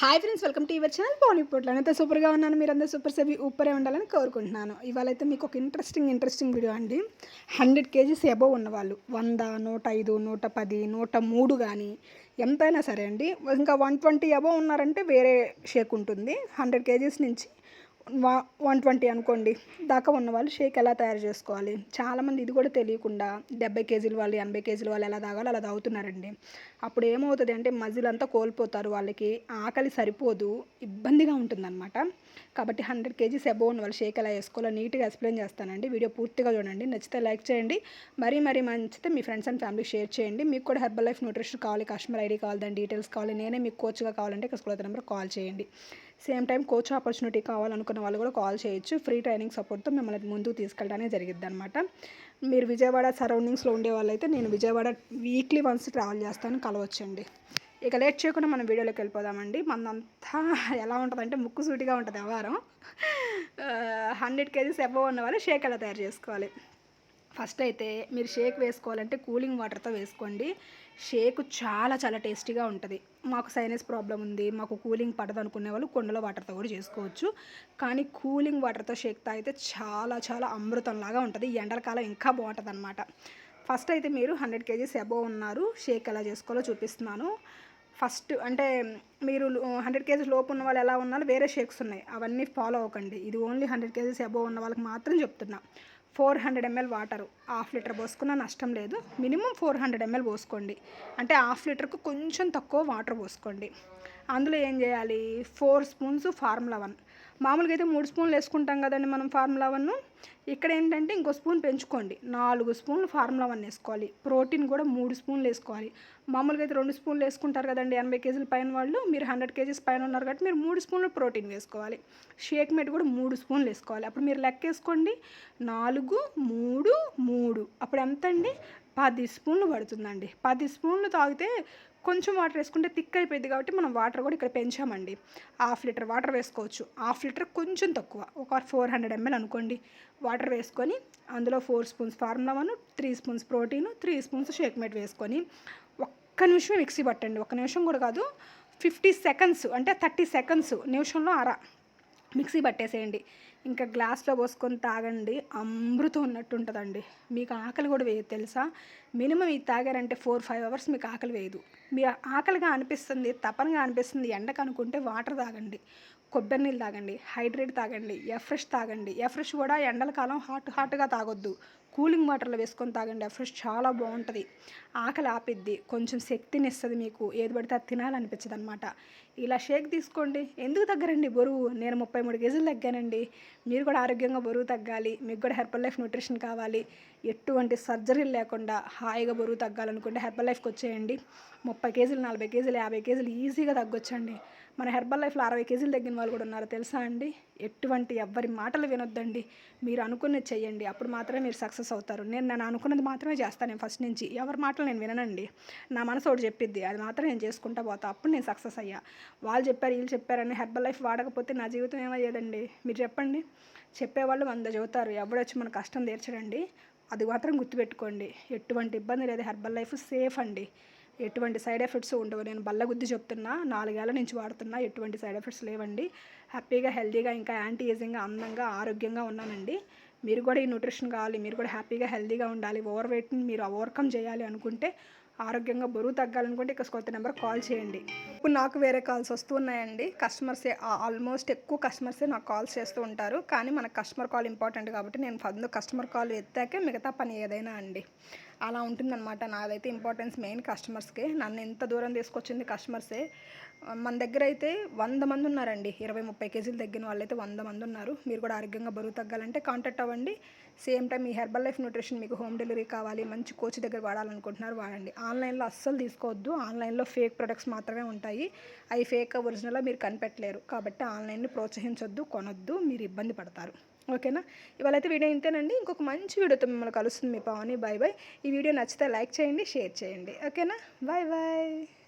Hi friends welcome to your channel పోనీ అయితే సూపర్గా ఉన్నాను మీరందరూ సూపర్ సెవి ఊపరే ఉండాలని కోరుకుంటున్నాను ఇవాళైతే మీకు ఒక ఇంట్రెస్టింగ్ ఇంట్రెస్టింగ్ వీడియో అండి హండ్రెడ్ కేజీస్ అబోవ్ ఉన్నవాళ్ళు వంద నూట ఐదు నూట పది నూట మూడు కానీ ఎంతైనా సరే అండి ఇంకా వన్ ట్వంటీ అబోవ్ ఉన్నారంటే వేరే షేక్ ఉంటుంది హండ్రెడ్ కేజీస్ నుంచి వన్ ట్వంటీ అనుకోండి దాకా ఉన్న వాళ్ళు షేక్ ఎలా తయారు చేసుకోవాలి? చాలామంది ఇది కూడా తెలియకుండా డెబ్బై కేజీల వాళ్ళు ఎనభై కేజీల వాళ్ళు ఎలా తాగాలో అలా తాగుతున్నారండి. అప్పుడు ఏమవుతుంది అంటే మజిల్ అంతా కోల్పోతారు వాళ్ళకి ఆకలి సరిపోదు ఇబ్బందిగా ఉంటుందన్నమాట. కాబట్టి హండ్రెడ్ కేజీస్ అబోవ్ ఉన్న వాళ్ళు షేక్ ఎలా వేసుకోవాలో నీట్గా ఎక్స్ప్లెయిన్ చేస్తానండి. వీడియో పూర్తిగా చూడండి. నచ్చితే లైక్ చేయండి. మరీ మరీ మంచితే మీ ఫ్రెండ్స్ అండ్ ఫ్యామిలీ షేర్ చేయండి. మీకు కూడా హెర్బల్ లైఫ్ న్యూట్రిషన్ కావాలి కస్టమర్ ఐడి కావాలి దాని డీటెయిల్స్ కావాలి నేనే మీకు కోచ్గా కావాలంటే ఇక్కడ నెంబర్ కాల్ చేయండి. సేమ్ టైం కోచ్ ఆపర్చునిటీ కావాలనుకున్న వాళ్ళు కూడా కాల్ చేయొచ్చు. ఫ్రీ ట్రైనింగ్ సపోర్ట్తో మిమ్మల్ని ముందుకు తీసుకెళ్ళడానికి జరిగిద్ది అనమాట మీరు విజయవాడ సరౌండింగ్స్లో ఉండే వాళ్ళైతే నేను విజయవాడ వీక్లీ వన్స్ ట్రావెల్ చేస్తాను కలవచ్చండి. ఇక లేట్ చేయకుండా మనం వీడియోలోకి వెళ్ళిపోదామండి. మనంతా ఎలా ఉంటుందంటే ముక్కు సూటిగా ఉంటుంది వ్యవహారం. హండ్రెడ్ కేజీస్ అబవ్ ఉన్న వాళ్ళు షేక్ ఎలా తయారు చేసుకోవాలి? ఫస్ట్ అయితే మీరు షేక్ వేసుకోవాలంటే కూలింగ్ వాటర్తో వేసుకోండి. షేక్ చాలా చాలా టేస్టీగా ఉంటుంది. మాకు సైనస్ ప్రాబ్లం ఉంది మాకు కూలింగ్ పడదు అనుకునే వాళ్ళు కొండలో వాటర్తో కూడా చేసుకోవచ్చు. కానీ కూలింగ్ వాటర్తో షేక్ తాగితే చాలా చాలా అమృతంలాగా ఉంటుంది. ఎండలకాలం ఇంకా బాగుంటుంది అనమాట ఫస్ట్ అయితే మీరు హండ్రెడ్ కేజీస్ అబోవ్ ఉన్నారు. షేక్ ఎలా చేసుకోవాలో చూపిస్తున్నాను. ఫస్ట్ అంటే మీరు హండ్రెడ్ కేజీస్ లోపు ఉన్న వాళ్ళు ఎలా ఉన్నారు? వేరే షేక్స్ ఉన్నాయి. అవన్నీ ఫాలో అవ్వకండి. ఇది ఓన్లీ హండ్రెడ్ కేజీస్ అబోవ్ ఉన్న వాళ్ళకి మాత్రం చెప్తున్నా. Four hundred ml water. Half litre పోసుకున్న నష్టం లేదు. మినిమం ఫోర్ హండ్రెడ్ ఎంఎల్ పోసుకోండి. అంటే హాఫ్ లీటర్కు కొంచెం తక్కువ వాటర్ పోసుకోండి. అందులో ఏం చేయాలి? Four spoons formula one. మామూలుగా అయితే మూడు స్పూన్లు వేసుకుంటాం కదండి మనం ఫార్ములా వన్. ఇక్కడ ఏంటంటే ఇంకో స్పూన్ పెంచుకోండి. నాలుగు స్పూన్లు ఫార్ములా వన్ వేసుకోవాలి. ప్రోటీన్ కూడా మూడు స్పూన్లు వేసుకోవాలి. మామూలుగా అయితే రెండు స్పూన్లు వేసుకుంటారు కదండి ఎనభై కేజీల పైన వాళ్ళు. మీరు హండ్రెడ్ కేజీస్ పైన ఉన్నారు కాబట్టి మీరు మూడు స్పూన్లు ప్రోటీన్ వేసుకోవాలి. షేక్ మేట్ కూడా మూడు స్పూన్లు వేసుకోవాలి. అప్పుడు మీరు లెక్క వేసుకోండి. నాలుగు మూడు మూడు. అప్పుడు ఎంత అండి? పది స్పూన్లు పడుతుందండి. పది స్పూన్లు తాగితే కొంచెం వాటర్ వేసుకుంటే థిక్ అయిపోయింది కాబట్టి మనం వాటర్ కూడా ఇక్కడ పెంచామండి. హాఫ్ లీటర్ వాటర్ వేసుకోవచ్చు. హాఫ్ లీటర్ కొంచెం తక్కువ. ఒక ఫోర్ హండ్రెడ్ ఎంఎల్ అనుకోండి. వాటర్ వేసుకొని అందులో four spoons formula one three spoons protein three spoons shake mate వేసుకొని ఒక్క నిమిషం మిక్సీ పట్టండి. ఒక నిమిషం కూడా కాదు ఫిఫ్టీ సెకండ్స్ అంటే థర్టీ సెకండ్స్ నిమిషంలో అర మిక్సీ పట్టేసేయండి. ఇంకా గ్లాస్లో పోసుకొని తాగండి. అమృతం ఉన్నట్టు ఉంటుందండి. మీకు ఆకలి కూడా వేయదు తెలుసా? మినిమం ఇది తాగారంటే ఫోర్ ఫైవ్ అవర్స్ మీకు ఆకలి వేయదు. మీ ఆకలిగా అనిపిస్తుంది తపనగా అనిపిస్తుంది ఎండకు అనుకుంటే వాటర్ తాగండి. కొబ్బరి నీళ్ళు తాగండి హైడ్రేట్ తాగండి ఎఫ్రెష్ తాగండి. ఎఫ్రెష్ కూడా ఎండల కాలం హాట్ హాట్గా తాగొద్దు. కూలింగ్ వాటర్లో వేసుకొని తాగండి ఆ ఫ్రెష్ చాలా బాగుంటుంది. ఆకలి ఆపిద్ది కొంచెం శక్తిని ఇస్తుంది మీకు ఏది పడితే అది తినాలనిపించదు అనమాట ఇలా షేక్ తీసుకోండి. ఎందుకు తగ్గరండి బరువు? నేను ముప్పై మూడు కేజీలు తగ్గానండి. మీరు కూడా ఆరోగ్యంగా బరువు తగ్గాలి. మీకు కూడా హెర్బల్ లైఫ్ న్యూట్రిషన్ కావాలి. ఎటువంటి సర్జరీలు లేకుండా హాయిగా బరువు తగ్గాలనుకుంటే హెర్బల్ లైఫ్కి వచ్చేయండి. ముప్పై కేజీలు నలభై కేజీలు యాభై కేజీలు ఈజీగా తగ్గొచ్చండి. మన హెర్బల్ లైఫ్లో అరవై కేజీలు తగ్గిన వాళ్ళు కూడా ఉన్నారు తెలుసా అండి? ఎటువంటి ఎవ్వరి మాటలు వినొద్దండి. మీరు అనుకున్నది చెయ్యండి. అప్పుడు మాత్రమే మీరు సక్సెస్ సక్సెస్ అవుతారు. నేను నేను అనుకున్నది మాత్రమే చేస్తాను నేను ఫస్ట్ నుంచి. ఎవరి మాటలు నేను విననండి. నా మనసు ఒకటి చెప్పిద్ది అది మాత్రం నేను చేసుకుంటా పోతా. అప్పుడు నేను సక్సెస్ అయ్యా. వాళ్ళు చెప్పారు వీళ్ళు చెప్పారని హెర్బల్ లైఫ్ వాడకపోతే నా జీవితం ఏమయ్యేదండి? మీరు చెప్పండి. చెప్పేవాళ్ళు వంద చెబుతారు. ఎవడొచ్చి మన కష్టం తీర్చడండి అది మాత్రం గుర్తుపెట్టుకోండి. ఎటువంటి ఇబ్బంది లేదు. హెర్బల్ లైఫ్ సేఫ్ అండి. ఎటువంటి సైడ్ ఎఫెక్ట్స్ ఉండవు. నేను బల్లగుద్ది చెప్తున్నా నాలుగేళ్ళ నుంచి వాడుతున్నా ఎటువంటి సైడ్ ఎఫెక్ట్స్ లేవండి. హ్యాపీగా హెల్తీగా ఇంకా యాంటీ ఏజింగ్గా అందంగా ఆరోగ్యంగా ఉన్నానండి. మీరు కూడా ఈ న్యూట్రిషన్ కావాలి మీరు కూడా హ్యాపీగా హెల్తీగా ఉండాలి ఓవర్ వెయిట్ని మీరు ఓవర్కమ్ చేయాలి అనుకుంటే ఆరోగ్యంగా బరువు తగ్గాలనుకుంటే ఇక కొత్త నెంబర్ కాల్ చేయండి. ఇప్పుడు నాకు వేరే కాల్స్ వస్తూ ఉన్నాయండి. కస్టమర్సే ఆల్మోస్ట్ ఎక్కువ కస్టమర్సే నాకు కాల్స్ చేస్తూ ఉంటారు. కానీ మన కస్టమర్ కాల్ ఇంపార్టెంట్ కాబట్టి నేను ఫస్ట్ కస్టమర్ కాల్ ఎత్తాకే మిగతా పని ఏదైనా అండి. అలా ఉంటుందన్నమాట. నాదైతే ఇంపార్టెన్స్ మెయిన్ కస్టమర్స్కే నన్ను ఎంత దూరం తీసుకొచ్చింది కస్టమర్సే మన దగ్గర అయితే వంద మంది ఉన్నారండి. ఇరవై ముప్పై కేజీలు తగ్గిన వాళ్ళైతే వంద మంది ఉన్నారు. మీరు కూడా ఆరోగ్యంగా బరువు తగ్గాలంటే కాంటాక్ట్ అవ్వండి. సేమ్ టైం మీ హెర్బల్ లైఫ్ న్యూట్రిషన్ మీకు హోమ్ డెలివరీ కావాలి మంచి కోచ్ దగ్గర వాడాలనుకుంటున్నారు వాడండి. ఆన్లైన్లో అస్సలు తీసుకోవద్దు. ఆన్లైన్లో ఫేక్ ప్రొడక్ట్స్ మాత్రమే ఉంటాయి. అవి ఫేక్ ఒరిజినల్గా మీరు కనిపెట్టలేరు. కాబట్టి ఆన్లైన్ని ప్రోత్సహించొద్దు కొనొద్దు మీరు ఇబ్బంది పడతారు. ఓకేనా? ఇవాళ అయితే వీడియో ఇంతేనండి. ఇంకొక మంచి వీడియోతో మిమ్మల్ని కలుస్తుంది మీ పవని. బాయ్ బాయ్ ఈ వీడియో నచ్చితే లైక్ చేయండి షేర్ చేయండి. ఓకేనా? Bye bye